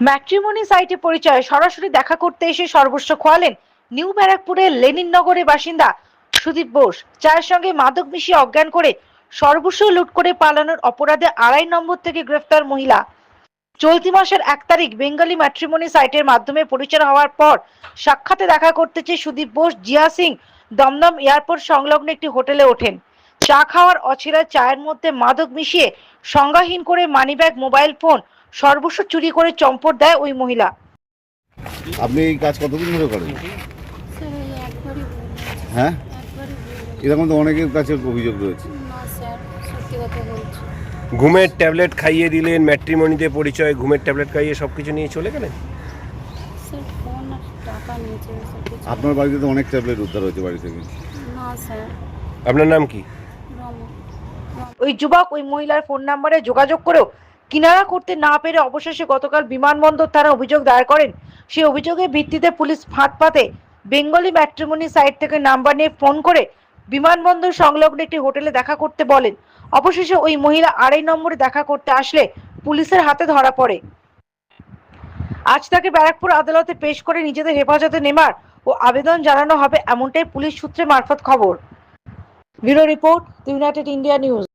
Matrimony সাইটে পরিচয় সরাসরি দেখা করতে এসে সর্বস্ব খোয়ালেন নিউ ব্যারাকপুরের লেনিন নগরের বাসিন্দা সুদীপ বোস চায়ের সঙ্গে মাদক মিশিয়ে অজ্ঞান করে সর্বস্ব লুট করে পালানোর অপরাধে আড়াই নম্বর থেকে গ্রেফতার মহিলা। চলতি মাসের এক তারিখ বেঙ্গলি ম্যাট্রিমনি সাইটের মাধ্যমে পরিচয় হওয়ার পর সাক্ষাতে দেখা করতে চেয়ে সুদীপ বোস, জিয়া সিং, দমদম এয়ারপোর্ট সংলগ্ন একটি হোটেলে ওঠেন। চা খাওয়ার অছিলা চায়ের মধ্যে মাদক মিশিয়ে সংজ্ঞাহীন করে মানিব্যাগ, মোবাইল ফোন সর্বস্ব চুরি করে চম্পট দেয় ওই মহিলা। আপনি এই কাজ কতদিন ধরে করেন? হ্যাঁ? এরকম তো অনেকের কাছে অভিযোগ রয়েছে। না স্যার সত্যি কথা বলছি ঘুমের ট্যাবলেট খাইয়ে দিলেন ম্যাট্রিমনিতে পরিচয় ঘুমের ট্যাবলেট খাইয়ে সব কিছু নিয়ে চলে গেলেন? আপনার বাড়িতে তো অনেক ট্যাবলেট উদ্ধার হয়েছে বাড়ি থেকে। আপনার নাম কি? ওই যুবক ওই মহিলার ফোন নাম্বারে যোগাযোগ করেও কিনারা করতে না পেরে অবশেষে গতকাল বিমানবন্দর থানায় অভিযোগ দায়ের করেন। সেই অভিযোগের ভিত্তিতে পুলিশ ফাঁদ পাতে বেঙ্গলি ম্যাট্রিমনি সাইট থেকে নাম্বার নিয়ে ফোন করে বিমানবন্দর সংলগ্ন একটি হোটেলে দেখা করতে বলেন। অবশেষে ওই মহিলা আড়াই নম্বরে দেখা করতে আসলে পুলিশের হাতে ধরা পড়ে। আজ তাকে ব্যারাকপুর আদালতে পেশ করে নিজেদের হেফাজতে নেমার ও আবেদন জানানো হবে, এমনটাই পুলিশ সূত্রে মারফত খবর। Bureau report, United India news.